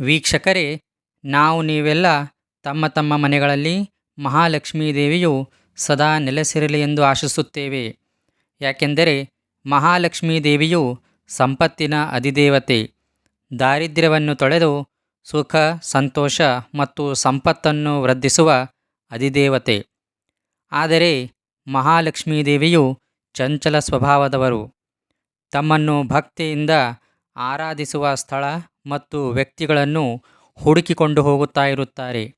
ವೀಕ್ಷಕರೇ, ನಾವು ನೀವೆಲ್ಲ ತಮ್ಮ ತಮ್ಮ ಮನೆಗಳಲ್ಲಿ ಮಹಾಲಕ್ಷ್ಮೀ ದೇವಿಯು ಸದಾ ನೆಲೆಸಿರಲಿ ಎಂದು ಆಶಿಸುತ್ತೇವೆ. ಯಾಕೆಂದರೆ ಮಹಾಲಕ್ಷ್ಮೀ ದೇವಿಯು ಸಂಪತ್ತಿನ ಅಧಿದೇವತೆ. ದಾರಿದ್ರ್ಯವನ್ನು ತೊಳೆದು ಸುಖ, ಸಂತೋಷ ಮತ್ತು ಸಂಪತ್ತನ್ನು ವೃದ್ಧಿಸುವ ಅಧಿದೇವತೆ. ಆದರೆ ಮಹಾಲಕ್ಷ್ಮೀ ದೇವಿಯು ಚಂಚಲ ಸ್ವಭಾವದವರು. ತಮ್ಮನ್ನು ಭಕ್ತಿಯಿಂದ ಆರಾಧಿಸುವ ಸ್ಥಳ ಮತ್ತು ವ್ಯಕ್ತಿಗಳನ್ನು ಹುಡುಕಿಕೊಂಡು ಹೋಗುತ್ತಾ ಇರುತ್ತಾರೆ.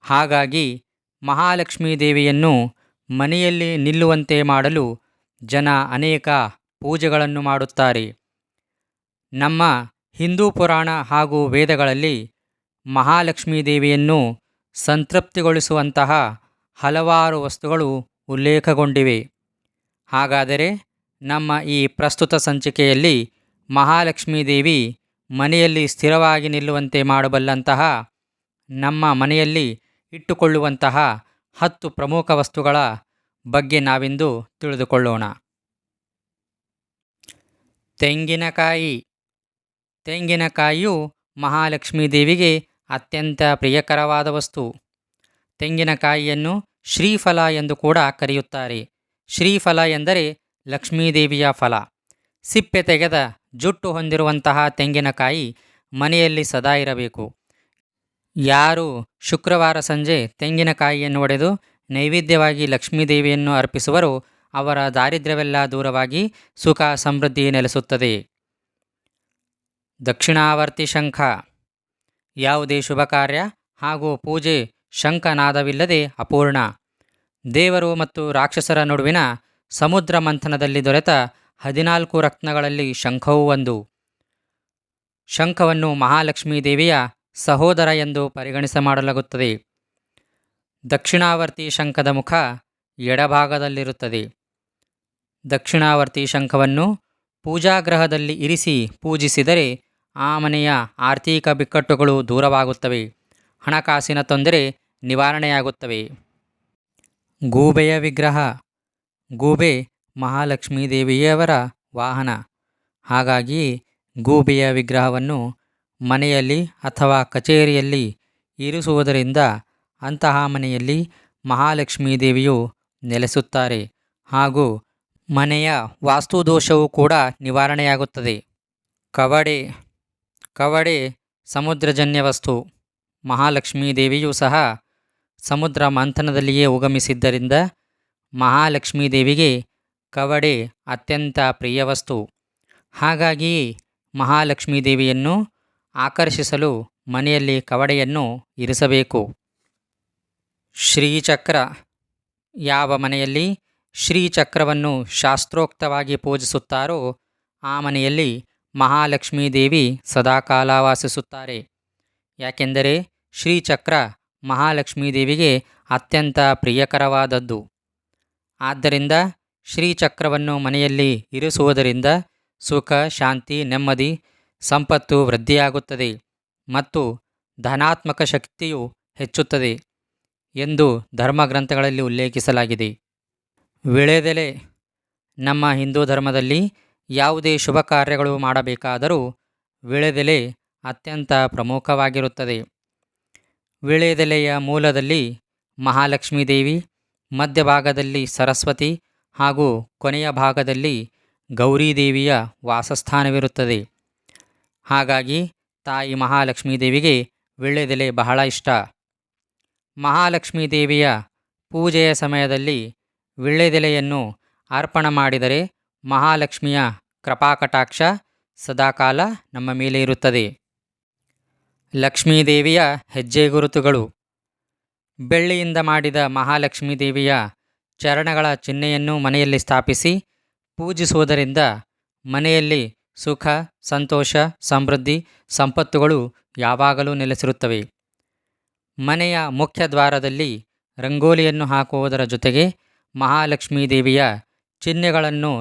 ಹಾಗಾಗಿ ಮಹಾಲಕ್ಷ್ಮೀ ದೇವಿಯನ್ನು ಮನೆಯಲ್ಲಿ ನಿಲ್ಲುವಂತೆ ಮಾಡಲು ಜನ ಅನೇಕ ಪೂಜೆಗಳನ್ನು ಮಾಡುತ್ತಾರೆ. ನಮ್ಮ ಹಿಂದೂ ಪುರಾಣ ಹಾಗೂ ವೇದಗಳಲ್ಲಿ ಮಹಾಲಕ್ಷ್ಮೀ ದೇವಿಯನ್ನು ಸಂತೃಪ್ತಿಗೊಳಿಸುವಂತಹ ಹಲವಾರು ವಸ್ತುಗಳು ಉಲ್ಲೇಖಗೊಂಡಿವೆ. ಹಾಗಾದರೆ ನಮ್ಮ ಈ ಪ್ರಸ್ತುತ ಸಂಚಿಕೆಯಲ್ಲಿ ಮಹಾಲಕ್ಷ್ಮೀ ದೇವಿ ಮನೆಯಲ್ಲಿ ಸ್ಥಿರವಾಗಿ ನಿಲ್ಲುವಂತೆ ಮಾಡಬಲ್ಲಂತಹ, ನಮ್ಮ ಮನೆಯಲ್ಲಿ ಇಟ್ಟುಕೊಳ್ಳುವಂತಹ ಹತ್ತು ಪ್ರಮುಖ ವಸ್ತುಗಳ ಬಗ್ಗೆ ನಾವಿಂದು ತಿಳಿದುಕೊಳ್ಳೋಣ. ತೆಂಗಿನಕಾಯಿ. ತೆಂಗಿನಕಾಯಿಯು ಮಹಾಲಕ್ಷ್ಮೀ ದೇವಿಗೆ ಅತ್ಯಂತ ಪ್ರಿಯಕರವಾದ ವಸ್ತು. ತೆಂಗಿನಕಾಯಿಯನ್ನು ಶ್ರೀಫಲ ಎಂದು ಕೂಡ ಕರೆಯುತ್ತಾರೆ. ಶ್ರೀಫಲ ಎಂದರೆ ಲಕ್ಷ್ಮೀದೇವಿಯ ಫಲ. ಸಿಪ್ಪೆ ತೆಗೆದ ಜುಟ್ಟು ಹೊಂದಿರುವಂತಹ ತೆಂಗಿನಕಾಯಿ ಮನೆಯಲ್ಲಿ ಸದಾ ಇರಬೇಕು. ಯಾರು ಶುಕ್ರವಾರ ಸಂಜೆ ತೆಂಗಿನಕಾಯಿಯನ್ನು ಒಡೆದು ನೈವೇದ್ಯವಾಗಿ ಲಕ್ಷ್ಮೀದೇವಿಯನ್ನು ಅರ್ಪಿಸುವರೋ ಅವರ ದಾರಿದ್ರ್ಯವೆಲ್ಲ ದೂರವಾಗಿ ಸುಖ ಸಮೃದ್ಧಿ ನೆಲೆಸುತ್ತದೆ. ದಕ್ಷಿಣಾವರ್ತಿ ಶಂಖ. ಯಾವುದೇ ಶುಭ ಕಾರ್ಯ ಹಾಗೂ ಪೂಜೆ ಶಂಖನಾದವಿಲ್ಲದೆ ಅಪೂರ್ಣ. ದೇವರು ಮತ್ತು ರಾಕ್ಷಸರ ನಡುವಿನ ಸಮುದ್ರ ಮಂಥನದಲ್ಲಿ ದೊರೆತ ಹದಿನಾಲ್ಕು ರತ್ನಗಳಲ್ಲಿ ಶಂಖವೂ ಒಂದು. ಶಂಖವನ್ನು ಮಹಾಲಕ್ಷ್ಮೀ ದೇವಿಯ ಸಹೋದರ ಎಂದು ಪರಿಗಣಿಸ ಮಾಡಲಾಗುತ್ತದೆ. ದಕ್ಷಿಣಾವರ್ತಿ ಶಂಖದ ಮುಖ ಎಡಭಾಗದಲ್ಲಿರುತ್ತದೆ. ದಕ್ಷಿಣಾವರ್ತಿ ಶಂಖವನ್ನು ಪೂಜಾಗ್ರಹದಲ್ಲಿ ಇರಿಸಿ ಪೂಜಿಸಿದರೆ ಆ ಮನೆಯ ಆರ್ಥಿಕ ಬಿಕ್ಕಟ್ಟುಗಳು ದೂರವಾಗುತ್ತವೆ. ಹಣಕಾಸಿನ ತೊಂದರೆ ನಿವಾರಣೆಯಾಗುತ್ತವೆ. ಗೂಬೆಯ ವಿಗ್ರಹ. ಗೂಬೆ ಮಹಾಲಕ್ಷ್ಮೀ ದೇವಿಯವರ ವಾಹನ. ಹಾಗಾಗಿ ಗೂಬೆಯ ವಿಗ್ರಹವನ್ನು ಮನೆಯಲ್ಲಿ ಅಥವಾ ಕಚೇರಿಯಲ್ಲಿ ಇರಿಸುವುದರಿಂದ ಅಂತಹ ಮನೆಯಲ್ಲಿ ಮಹಾಲಕ್ಷ್ಮೀ ದೇವಿಯು ನೆಲೆಸುತ್ತಾರೆ ಹಾಗೂ ಮನೆಯ ವಾಸ್ತುದೋಷವೂ ಕೂಡ ನಿವಾರಣೆಯಾಗುತ್ತದೆ. ಕವಡೆ ಕವಡೆ ಸಮುದ್ರಜನ್ಯ ವಸ್ತು. ಮಹಾಲಕ್ಷ್ಮೀ ದೇವಿಯೂ ಸಹ ಸಮುದ್ರ ಮಂಥನದಲ್ಲಿಯೇ ಉಗಮಿಸಿದ್ದರಿಂದ ಮಹಾಲಕ್ಷ್ಮೀ ದೇವಿಗೆ ಕವಡೆ ಅತ್ಯಂತ ಪ್ರಿಯ ವಸ್ತು. ಹಾಗಾಗಿ ಮಹಾಲಕ್ಷ್ಮೀ ದೇವಿಯನ್ನು ಆಕರ್ಷಿಸಲು ಮನೆಯಲ್ಲಿ ಕವಡೆಯನ್ನು ಇರಿಸಬೇಕು. ಶ್ರೀಚಕ್ರ. ಯಾವ ಮನೆಯಲ್ಲಿ ಶ್ರೀಚಕ್ರವನ್ನು ಶಾಸ್ತ್ರೋಕ್ತವಾಗಿ ಪೂಜಿಸುತ್ತಾರೋ ಆ ಮನೆಯಲ್ಲಿ ಮಹಾಲಕ್ಷ್ಮೀ ದೇವಿ ಸದಾಕಾಲ ವಾಸಿಸುತ್ತಾರೆ. ಯಾಕೆಂದರೆ ಶ್ರೀಚಕ್ರ ಮಹಾಲಕ್ಷ್ಮೀ ದೇವಿಗೆ ಅತ್ಯಂತ ಪ್ರಿಯಕರವಾದದ್ದು. ಆದ್ದರಿಂದ ಶ್ರೀಚಕ್ರವನ್ನು ಮನೆಯಲ್ಲಿ ಇರಿಸುವುದರಿಂದ ಸುಖ, ಶಾಂತಿ, ನೆಮ್ಮದಿ, ಸಂಪತ್ತು ವೃದ್ಧಿಯಾಗುತ್ತದೆ ಮತ್ತು ಧನಾತ್ಮಕ ಶಕ್ತಿಯು ಹೆಚ್ಚುತ್ತದೆ ಎಂದು ಧರ್ಮಗ್ರಂಥಗಳಲ್ಲಿ ಉಲ್ಲೇಖಿಸಲಾಗಿದೆ. ವಿಳೆದೆಲೆ ನಮ್ಮ ಹಿಂದೂ ಧರ್ಮದಲ್ಲಿ ಯಾವುದೇ ಶುಭ ಕಾರ್ಯಗಳು ಮಾಡಬೇಕಾದರೂ ವಿಳೆದೆಲೆ ಅತ್ಯಂತ ಪ್ರಮುಖವಾಗಿರುತ್ತದೆ. ವಿಳೆದೆಲೆಯ ಮೂಲದಲ್ಲಿ ಮಹಾಲಕ್ಷ್ಮೀ ದೇವಿ ಮಧ್ಯಭಾಗದಲ್ಲಿ ಸರಸ್ವತಿ ಹಾಗೂ ಕೊನೆಯ ಭಾಗದಲ್ಲಿ ಗೌರೀದೇವಿಯ ವಾಸಸ್ಥಾನವಿರುತ್ತದೆ. ಹಾಗಾಗಿ ತಾಯಿ ಮಹಾಲಕ್ಷ್ಮೀ ದೇವಿಗೆ ವೀಳ್ಯದೆಲೆ ಬಹಳ ಇಷ್ಟ. ಮಹಾಲಕ್ಷ್ಮೀ ದೇವಿಯ ಪೂಜೆಯ ಸಮಯದಲ್ಲಿ ವೀಳ್ಯದೆಲೆಯನ್ನು ಅರ್ಪಣ ಮಾಡಿದರೆ ಮಹಾಲಕ್ಷ್ಮಿಯ ಕೃಪಾಕಟಾಕ್ಷ ಸದಾಕಾಲ ನಮ್ಮ ಮೇಲೆ ಇರುತ್ತದೆ. ಲಕ್ಷ್ಮೀದೇವಿಯ ಹೆಜ್ಜೆ ಗುರುತುಗಳು. ಬೆಳ್ಳಿಯಿಂದ ಮಾಡಿದ ಮಹಾಲಕ್ಷ್ಮೀ ದೇವಿಯ ಚರಣಗಳ ಚಿಹ್ನೆಯನ್ನು ಮನೆಯಲ್ಲಿ ಸ್ಥಾಪಿಸಿ ಪೂಜಿಸುವುದರಿಂದ ಮನೆಯಲ್ಲಿ ಸುಖ, ಸಂತೋಷ, ಸಮೃದ್ಧಿ, ಸಂಪತ್ತುಗಳು ಯಾವಾಗಲೂ ನೆಲೆಸಿರುತ್ತವೆ. ಮನೆಯ ಮುಖ್ಯ ದ್ವಾರದಲ್ಲಿ ರಂಗೋಲಿಯನ್ನು ಹಾಕುವುದರ ಜೊತೆಗೆ ಮಹಾಲಕ್ಷ್ಮೀ ದೇವಿಯ ಚಿಹ್ನೆಗಳನ್ನು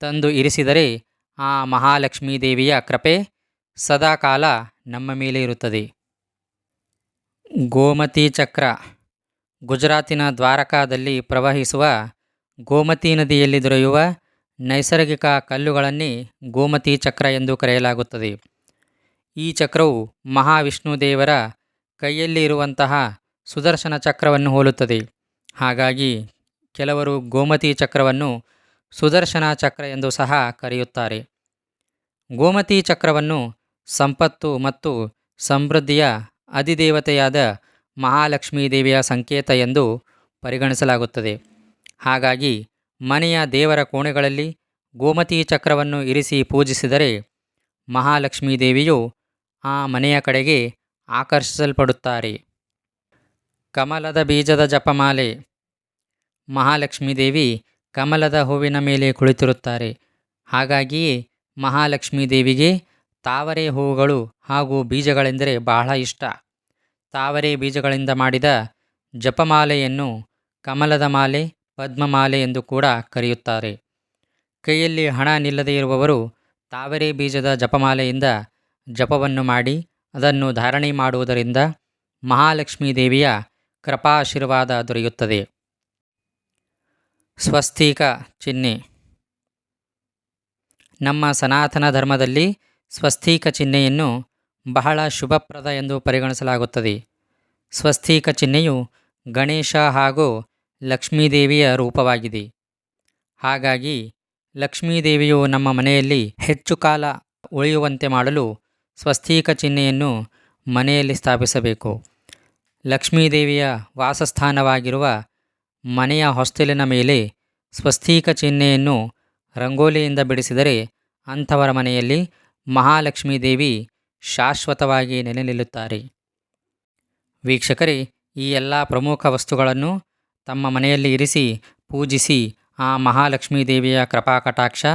ತಂದು ಇರಿಸಿದರೆ ಆ ಮಹಾಲಕ್ಷ್ಮೀ ದೇವಿಯ ಕೃಪೆ ಸದಾಕಾಲ ನಮ್ಮ ಮೇಲೆ ಇರುತ್ತದೆ. ಗೋಮತಿ ಚಕ್ರ ಗುಜರಾತಿನ ದ್ವಾರಕಾದಲ್ಲಿ ಪ್ರವಹಿಸುವ ಗೋಮತಿ ನದಿಯಲ್ಲಿ ದೊರೆಯುವ ನೈಸರ್ಗಿಕ ಕಲ್ಲುಗಳನ್ನೇ ಗೋಮತಿ ಚಕ್ರ ಎಂದು ಕರೆಯಲಾಗುತ್ತದೆ. ಈ ಚಕ್ರವು ಮಹಾವಿಷ್ಣು ದೇವರ ಕೈಯಲ್ಲಿ ಇರುವಂತಹ ಸುದರ್ಶನ ಚಕ್ರವನ್ನು ಹೋಲುತ್ತದೆ. ಹಾಗಾಗಿ ಕೆಲವರು ಗೋಮತಿ ಚಕ್ರವನ್ನು ಸುದರ್ಶನ ಚಕ್ರ ಎಂದು ಸಹ ಕರೆಯುತ್ತಾರೆ. ಗೋಮತಿ ಚಕ್ರವನ್ನು ಸಂಪತ್ತು ಮತ್ತು ಸಮೃದ್ಧಿಯ ಅಧಿದೇವತೆಯಾದ ಮಹಾಲಕ್ಷ್ಮೀ ದೇವಿಯ ಸಂಕೇತ ಎಂದು ಪರಿಗಣಿಸಲಾಗುತ್ತದೆ. ಹಾಗಾಗಿ ಮನೆಯ ದೇವರ ಕೋಣೆಗಳಲ್ಲಿ ಗೋಮತಿ ಚಕ್ರವನ್ನು ಇರಿಸಿ ಪೂಜಿಸಿದರೆ ಮಹಾಲಕ್ಷ್ಮೀ ದೇವಿಯು ಆ ಮನೆಯ ಕಡೆಗೆ ಆಕರ್ಷಿಸಲ್ಪಡುತ್ತಾರೆ. ಕಮಲದ ಬೀಜದ ಜಪಮಾಲೆ. ಮಹಾಲಕ್ಷ್ಮೀ ದೇವಿ ಕಮಲದ ಹೂವಿನ ಮೇಲೆ ಕುಳಿತಿರುತ್ತಾರೆ. ಹಾಗಾಗಿಯೇ ಮಹಾಲಕ್ಷ್ಮೀ ದೇವಿಗೆ ತಾವರೆ ಹೂವುಗಳು ಹಾಗೂ ಬೀಜಗಳೆಂದರೆ ಬಹಳ ಇಷ್ಟ. ತಾವರೆ ಬೀಜಗಳಿಂದ ಮಾಡಿದ ಜಪಮಾಲೆಯನ್ನು ಕಮಲದ ಮಾಲೆ, ಪದ್ಮಮಾಲೆ ಎಂದು ಕೂಡ ಕರೆಯುತ್ತಾರೆ. ಕೈಯಲ್ಲಿ ಹಣ ನಿಲ್ಲದೇ ಇರುವವರು ತಾವರೆ ಬೀಜದ ಜಪಮಾಲೆಯಿಂದ ಜಪವನ್ನು ಮಾಡಿ ಅದನ್ನು ಧಾರಣೆ ಮಾಡುವುದರಿಂದ ಮಹಾಲಕ್ಷ್ಮೀ ದೇವಿಯ ಕೃಪಾಶೀರ್ವಾದ ದೊರೆಯುತ್ತದೆ. ಸ್ವಸ್ತಿಕ ಚಿಹ್ನೆ. ನಮ್ಮ ಸನಾತನ ಧರ್ಮದಲ್ಲಿ ಸ್ವಸ್ತಿಕ ಚಿಹ್ನೆಯನ್ನು ಬಹಳ ಶುಭಪ್ರದ ಎಂದು ಪರಿಗಣಿಸಲಾಗುತ್ತದೆ. ಸ್ವಸ್ತಿಕ ಚಿಹ್ನೆಯು ಗಣೇಶ ಹಾಗೂ ಲಕ್ಷ್ಮೀದೇವಿಯ ರೂಪವಾಗಿದೆ. ಹಾಗಾಗಿ ಲಕ್ಷ್ಮೀದೇವಿಯು ನಮ್ಮ ಮನೆಯಲ್ಲಿ ಹೆಚ್ಚು ಕಾಲ ಉಳಿಯುವಂತೆ ಮಾಡಲು ಸ್ವಸ್ತಿಕ ಚಿಹ್ನೆಯನ್ನು ಮನೆಯಲ್ಲಿ ಸ್ಥಾಪಿಸಬೇಕು. ಲಕ್ಷ್ಮೀದೇವಿಯ ವಾಸಸ್ಥಾನವಾಗಿರುವ ಮನೆಯ ಹೊಸ್ತಿಲಿನ ಮೇಲೆ ಸ್ವಸ್ತಿಕ ಚಿಹ್ನೆಯನ್ನು ರಂಗೋಲಿಯಿಂದ ಬಿಡಿಸಿದರೆ ಅಂಥವರ ಮನೆಯಲ್ಲಿ ಮಹಾಲಕ್ಷ್ಮೀ ದೇವಿ ಶಾಶ್ವತವಾಗಿ ನೆಲೆ ನಿಲ್ಲುತ್ತಾರೆ ವೀಕ್ಷಕರೇ, ಈ ಎಲ್ಲ ಪ್ರಮುಖ ವಸ್ತುಗಳನ್ನು ತಮ್ಮ ಮನೆಯಲ್ಲಿ ಇರಿಸಿ, ಪೂಜಿಸಿ ಆ ಮಹಾಲಕ್ಷ್ಮೀ ದೇವಿಯ ಕೃಪಾ ಕಟಾಕ್ಷ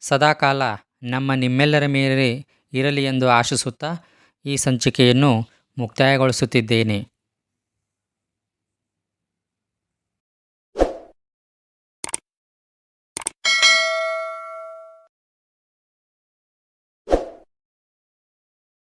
ಸದಾಕಾಲ ನಮ್ಮ ನಿಮ್ಮೆಲ್ಲರ ಮೇಲೆ ಇರಲಿ ಎಂದು ಆಶಿಸುತ್ತಾ ಈ ಸಂಚಿಕೆಯನ್ನು ಮುಕ್ತಾಯಗೊಳಿಸುತ್ತಿದ್ದೇನೆ.